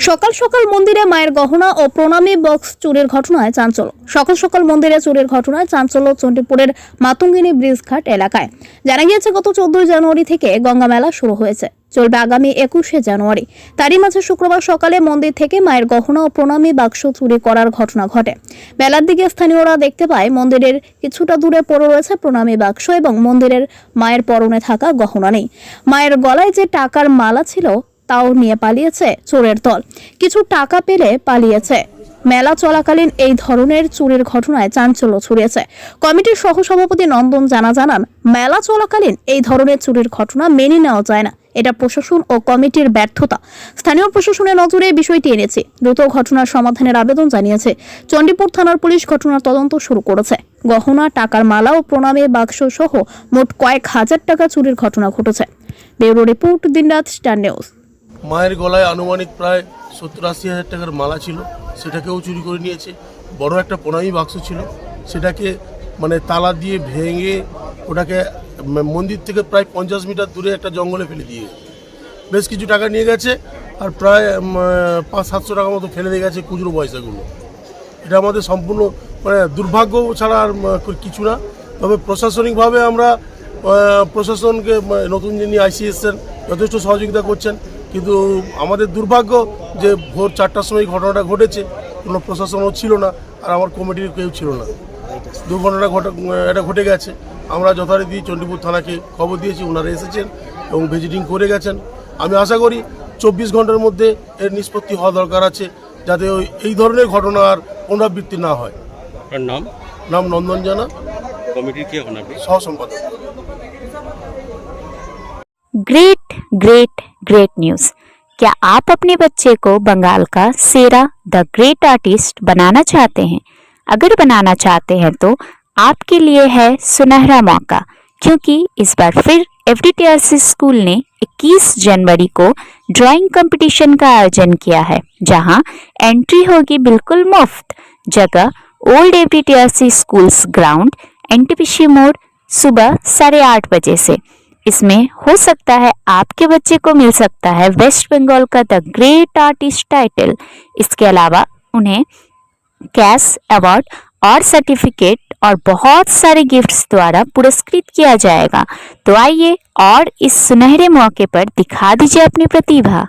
সকাল সকাল মন্দিরে মায়ের গহনা ও প্রণামী বক্স চুরির ঘটনায় চাঞ্চল্য। সকাল সকাল মন্দিরে চুরির ঘটনায় চাঞ্চল্য চণ্ডীপুরের মাতঙ্গিনী ব্রিজঘাট এলাকায়। জানা গিয়েছে, গত চোদ্দই জানুয়ারি থেকে গঙ্গা মেলা শুরু হয়েছে। চলবে আগামী একুশে জানুয়ারি। তারই মাঝে শুক্রবার সকালে মন্দির থেকে মায়ের গহনা ও প্রণামী বাক্স চুরি করার ঘটনা ঘটে। বেলার দিকে স্থানীয়রা দেখতে পায়, মন্দিরের কিছুটা দূরে পড়ে রয়েছে প্রণামী বাক্স এবং মন্দিরের মায়ের পরনে থাকা গহনা নেই। মায়ের গলায় যে টাকার মালা ছিল তাও নিয়ে পালিয়েছে চোরের দল। কিছু টাকা পেলে পালিয়েছে। মেলা চলাকালীন এই ধরনের চুরির ঘটনায় চাঞ্চল্য ছড়িয়েছে। কমিটির সহসভাপতি নন্দন জানা জানান, মেলা চলাকালীন এই ধরনের চুরির ঘটনা মেনে নেওয়া যায় না। এটা প্রশাসন ও কমিটির ব্যর্থতা। স্থানীয় প্রশাসনের নজরে বিষয়টি এনেছে। দ্রুত ঘটনার সমাধানের আবেদন জানিয়েছে। চণ্ডীপুর থানার পুলিশ ঘটনার তদন্ত শুরু করেছে। গহনা, টাকার মালা ও প্রণামে বাক্স সহ মোট কয়েক হাজার টাকা চুরির ঘটনা ঘটেছে। ব্যুরো রিপোর্ট দিনরাত স্টার নিউজ। মায়ের গলায় আনুমানিক প্রায় সত্তর আশি হাজার টাকার মালা ছিল, সেটাকেও চুরি করে নিয়েছে। বড় একটা প্রণামী বাক্স ছিল, সেটাকে মানে তালা দিয়ে ভেঙে ওটাকে মন্দির থেকে প্রায় পঞ্চাশ মিটার দূরে একটা জঙ্গলে ফেলে দিয়ে বেশ কিছু টাকা নিয়ে গেছে আর প্রায় পাঁচ সাতশো টাকা মতো ফেলে দিয়ে গেছে খুচরো পয়সাগুলো। এটা আমাদের সম্পূর্ণ মানে দুর্ভাগ্য ছাড়া আর কিছু না। তবে প্রশাসনিকভাবে আমরা প্রশাসনকে নতুন যিনি আইসি এসছেন যথেষ্ট সহযোগিতা করছেন কিন্তু আমাদের দুর্ভাগ্য যে ভোর চারটার সময় ঘটনাটা ঘটেছে কোনো প্রশাসনও ছিল না আর আমার কমিটির কেউ ছিল না। দুর্ঘটনা ঘটা এটা ঘটে গেছে। আমরা যথারীতি চণ্ডীপুর থানাকে খবর দিয়েছি ওনারা এসেছেন এবং ভিজিটিং করে গেছেন। আমি আশা করি চব্বিশ ঘণ্টার মধ্যে এর নিষ্পত্তি হওয়া দরকার আছে যাতে ওই এই ধরনের ঘটনা আর পুনরাবৃত্তি না হয়। নাম? নাম নন্দন জানা। কমিটির কে হন সহসম্পাদক। Great great great news. क्या आप अपने बच्चे को बंगाल का सेरा द ग्रेट आर्टिस्ट बनाना चाहते हैं? अगर बनाना चाहते हैं तो आपके लिए है सुनहरा मौका, क्योंकि इस बार फिर एफ़ स्कूल ने 21 जनवरी को ड्राइंग कंपटीशन का आयोजन किया है, जहाँ एंट्री होगी बिल्कुल मुफ़्त। जगह old F D schools ground NTPC मोड़, सुबह साढ़े आठ बजे से। इसमें हो सकता है आपके बच्चे को मिल सकता है वेस्ट बंगाल का द ग्रेट आर्टिस्ट टाइटल। इसके अलावा उन्हें कैश अवार्ड और सर्टिफिकेट और बहुत सारे गिफ्ट्स द्वारा पुरस्कृत किया जाएगा। तो आइए और इस सुनहरे मौके पर दिखा दीजिए अपनी प्रतिभा।